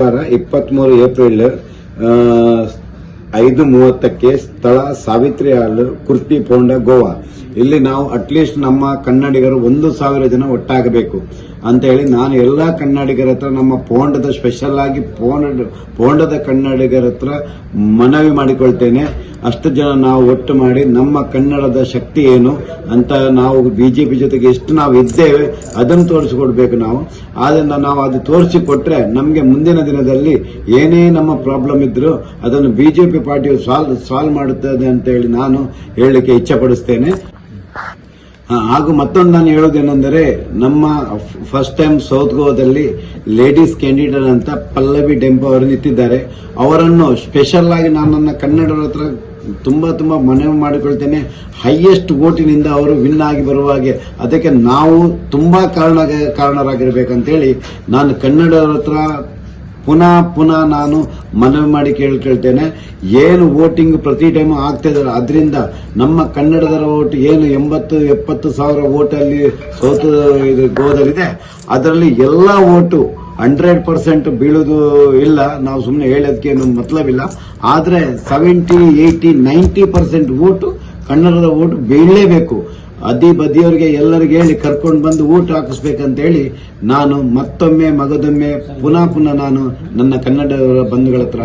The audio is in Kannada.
ಶನಿವಾರ ಇಪ್ಪತ್ಮೂರು ಏಪ್ರಿಲ್ ಐದು ಮೂವತ್ತಕ್ಕೆ ಸ್ಥಳ ಸಾವಿತ್ರಿ ಹಾಲ್ ಕುರ್ತಿ ಪೋಂಡ, ಗೋವಾ. ಇಲ್ಲಿ ನಾವು ಅಟ್ಲೀಸ್ಟ್ ನಮ್ಮ ಕನ್ನಡಿಗರು ಒಂದು ಸಾವಿರ ಜನ ಒಟ್ಟಾಗಬೇಕು. ಅಂತ ಹೇಳಿ ನಾನು ಎಲ್ಲಾ ಕನ್ನಡಿಗರ ಹತ್ರ, ನಮ್ಮ ಪೋಂಡದ ಸ್ಪೆಷಲ್ ಆಗಿ ಪೋಂಡ, ಪೋಂಡದ ಕನ್ನಡಿಗರ ಹತ್ರ ಮನವಿ ಮಾಡಿಕೊಳ್ತೇನೆ. ಅಷ್ಟು ಜನ ನಾವು ಒಟ್ಟು ಮಾಡಿ ನಮ್ಮ ಕನ್ನಡದ ಶಕ್ತಿ ಏನು ಅಂತ ನಾವು ಬಿಜೆಪಿ ಜೊತೆಗೆ ಎಷ್ಟು ನಾವು ಇದ್ದೇವೆ ಅದನ್ನು ತೋರಿಸಿಕೊಡ್ಬೇಕು ನಾವು. ಆದ್ರಿಂದ ನಾವು ಅದು ತೋರಿಸಿಕೊಟ್ರೆ ನಮಗೆ ಮುಂದಿನ ದಿನದಲ್ಲಿ ಏನೇ ನಮ್ಮ ಪ್ರಾಬ್ಲಮ್ ಇದ್ದರೂ ಅದನ್ನು ಬಿಜೆಪಿ ಪಾರ್ಟಿಯು ಸಾಲ್ವ್ ಸಾಲ್ವ್ ಮಾಡುತ್ತದೆ ಅಂತ ಹೇಳಿ ನಾನು ಹೇಳಲಿಕ್ಕೆ ಇಚ್ಛಪಡಿಸ್ತೇನೆ. ಹಾಗೂ ಮತ್ತೊಂದು ನಾನು ಹೇಳೋದೇನೆಂದರೆ ನಮ್ಮ ಫಸ್ಟ್ ಟೈಮ್ ಸೌತ್ ಗೋವಾದಲ್ಲಿ ಲೇಡೀಸ್ ಕ್ಯಾಂಡಿಡೇಟ್ ಅಂತ ಪಲ್ಲವಿ ಡೆಂಪೋ ಅವರು ನಿಂತಿದ್ದಾರೆ ಅವರನ್ನು ಸ್ಪೆಷಲ್ ಆಗಿ ನಾನು ನನ್ನ ಕನ್ನಡರ ಹತ್ರ ತುಂಬಾ ತುಂಬಾ ಮನವಿ ಮಾಡಿಕೊಳ್ತೇನೆ. ಹೈಯೆಸ್ಟ್ ಓಟಿನಿಂದ ಅವರು ವಿನ್ ಆಗಿ ಬರುವ ಹಾಗೆ. ಅದಕ್ಕೆ ನಾವು ತುಂಬಾ ಕಾರಣ, ಕಾರಣರಾಗಿರ್ಬೇಕಂತೇಳಿ ನಾನು ಕನ್ನಡರ ಹತ್ರ ಪುನಃ ಪುನಃ ನಾನು ಮನವಿ ಮಾಡಿ ಕೇಳ್ಕೊಳ್ತೇನೆ ಏನು ವೋಟಿಂಗ್ ಪ್ರತಿ ಟೈಮ್ ಆಗ್ತಾ ಇದಾರೆ ಅದರಿಂದ ನಮ್ಮ ಕನ್ನಡದರ ಓಟ್ ಏನು ಎಂಬತ್ತು, ಎಪ್ಪತ್ತು ಸಾವಿರ ಓಟಲ್ಲಿ ಸೌತ್ ಇದು ಗೋದಲ್ಲಿದೆ ಅದರಲ್ಲಿ ಎಲ್ಲ ಓಟು ಹಂಡ್ರೆಡ್ ಪರ್ಸೆಂಟ್ ಬೀಳೋದು ಇಲ್ಲ. ನಾವು ಸುಮ್ಮನೆ ಹೇಳೋದಕ್ಕೆ ಏನು ಮತ್ಲಬಿಲ್ಲ. ಆದರೆ seventy eighty ninety percent vote ಕನ್ನಡದ ಓಟು ಬೀಳಲೇಬೇಕು. ಅದಿ ಬದಿಯವರಿಗೆ ಎಲ್ಲರಿಗೆ ಹೇಳಿ ಕರ್ಕೊಂಡು ಬಂದು ಊಟ ಹಾಕಿಸ್ಬೇಕಂತ ಹೇಳಿ ನಾನು ಮತ್ತೊಮ್ಮೆ ಮಗದೊಮ್ಮೆ ಪುನಃ ಪುನಃ ನಾನು ನನ್ನ ಕನ್ನಡ ಬಂಧುಗಳ ಹತ್ರ